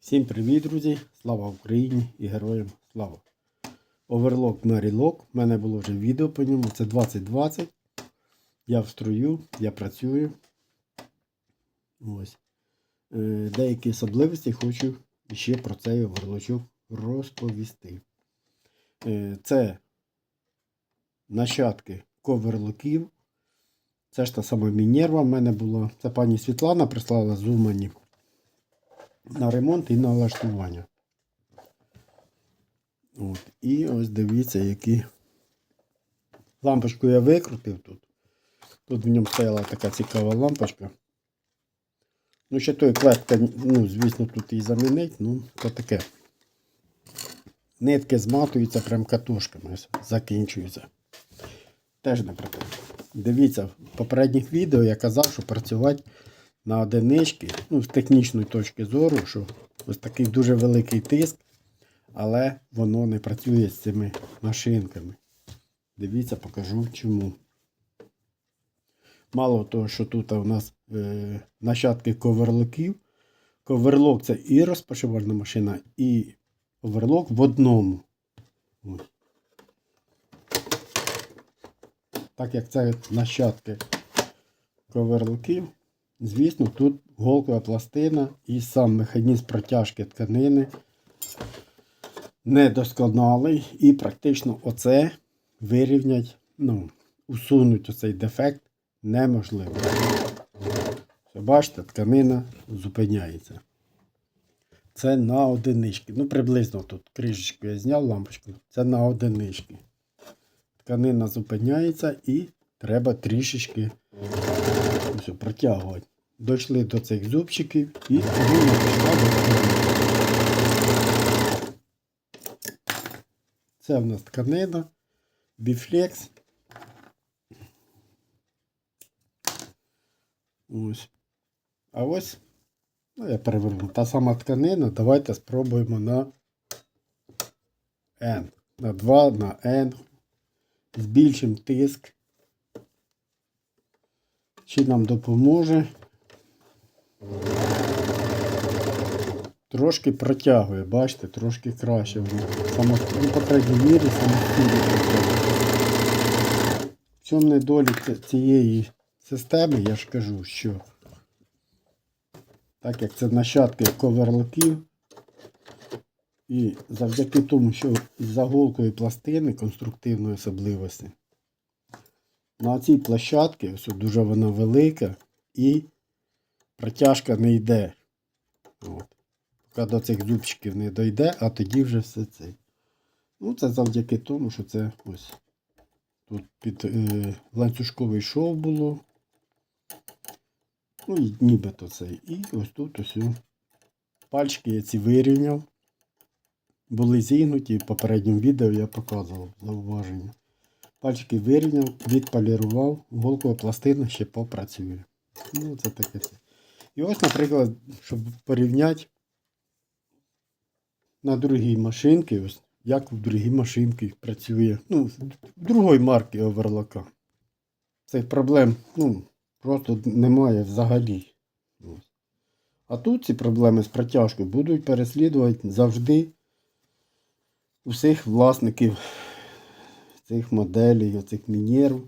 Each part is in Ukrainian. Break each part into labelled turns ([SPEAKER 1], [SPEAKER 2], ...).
[SPEAKER 1] Всім привіт, друзі! Слава Україні і героям слава! Оверлок Мерілок. У мене було вже відео по ньому. Це 2020. Я в строю, я працюю. Ось. Е, Деякі особливості хочу ще про цей оверлочок розповісти. Е, Це нащадки коверлоків. Це ж та сама Мінерва в мене була. Це пані Світлана прислала з на ремонт і на влаштування. От. І ось дивіться, які лампочку я викрутив тут. Тут в ньому стояла така цікава лампочка. Ну, ще той клетка, ну, звісно, тут її замінить, ну, то таке. Нитки зматуються прям катушками, закінчуються. Теж не прикольно. Дивіться, в попередніх відео я казав, що працювати на одинички, ну, з технічної точки зору, що ось такий дуже великий тиск, але воно не працює з цими машинками. Дивіться, покажу чому. Мало того, що тут у нас е, нащадки коверлоків. Коверлок це і розпашивальна машина, і оверлок в одному. Ось. Так як це нащадки коверлоків, звісно, тут голкова пластина і сам механізм протяжки тканини недосконалий. І практично оце вирівнять, ну, усунуть оцей дефект неможливо. Все, бачите, тканина зупиняється. Це на одинички. Ну, приблизно тут кришечку я зняв лампочку. Це на одинички. Тканина зупиняється і треба трішечки все, протягувати. Дійшли до цих зубчиків і тканина пішла до. Це в нас тканина, біфлекс. Ось. А ось, ну я переверну, та сама тканина. Давайте спробуємо на N. На 2, на N. Збільшимо тиск. Чи нам допоможе? Трошки протягує, бачите, трошки краще воно. Само, ну, по крайній мірі, самостійно. В чому недолік цієї системи, я ж кажу, що так як це нащадки коверлоків, і завдяки тому, що із-за пластини конструктивної особливості, на цій площадці ось дуже вона велика і протяжка не йде. От. Поки до цих зубчиків не дойде, а тоді вже все це. Ну, це завдяки тому, що це ось тут під е, ланцюжковий шов було. Ну і нібито це. І ось тут ось пальчики я ці вирівняв. Були зігнуті, в попередньому відео я показував зауваження. Пальчики вирівняв, відполірував, голкова пластина ще попрацює. Ну, це таке. це. І ось, наприклад, щоб порівняти на другій машинці, ось як в другій машинці працює. Ну, другої марки оверлока. Цих проблем, ну, просто немає взагалі. А тут ці проблеми з протяжкою будуть переслідувати завжди усіх власників цих моделей, оцих мінерв,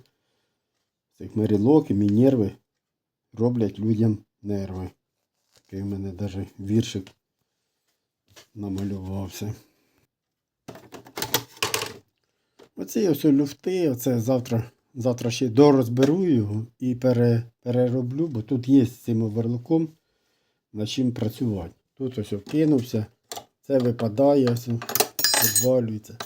[SPEAKER 1] цих мерілок і мінерви роблять людям нерви. Такий в мене навіть віршик намалювався. Оці ось люфти, оце завтра, завтра ще дорозберу його і пере, перероблю, бо тут є з цим оверлоком над чим працювати. Тут ось кинувся, це випадає, ось відвалюється.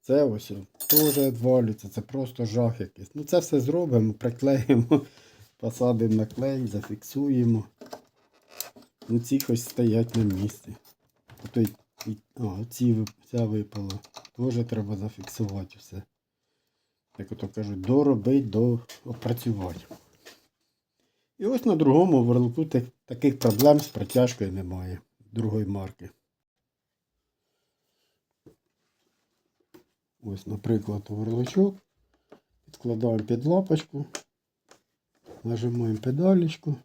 [SPEAKER 1] Це ось теж відвалюється, це просто жах якийсь. Ну це все зробимо, приклеїмо, посадимо на клей, зафіксуємо. Ну ці ось стоять на місці. І- а, ці, ця випала. Теж треба зафіксувати все. Як ото кажуть, доробить, до опрацювати. І ось на другому оверлоку таких проблем з протяжкою немає. Другої марки. Ось, наприклад, оверлочок. Підкладаємо під лапочку, нажимаємо педалечку.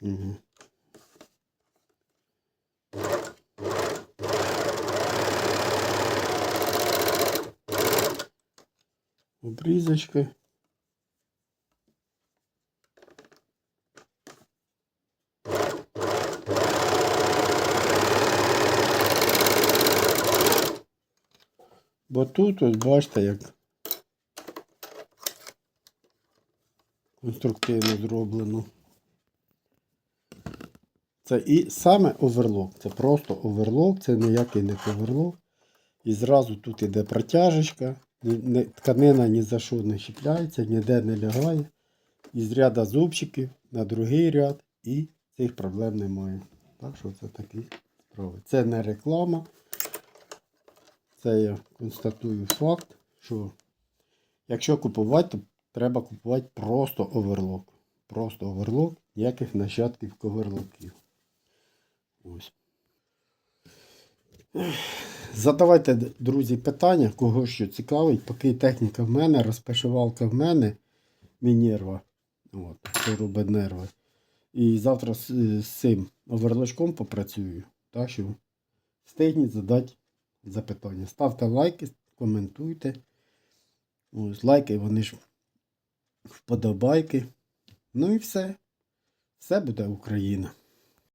[SPEAKER 1] Угу. Обрізочки. Бо тут ось бачите, як конструктивно зроблено. Це і саме оверлок. Це просто оверлок, це ніякий не поверлок. І зразу тут іде протяжечка. Тканина ні за що не чіпляється, ніде не лягає. Із ряда зубчиків на другий ряд і цих проблем немає. Так що це такі справи. Це не реклама. Це я констатую факт, що якщо купувати, то треба купувати просто оверлок. Просто оверлок, ніяких нащадків коверлоків. Ось. Задавайте, друзі, питання, кого що цікавить, поки техніка в мене, розпашивалка в мене, Мінерва. От, що робить нерви. І завтра з, з цим оверлочком попрацюю. Так що встигніть задати запитання. Ставте лайки, коментуйте. Ось лайки, вони ж вподобайки. Ну і все. Все буде Україна.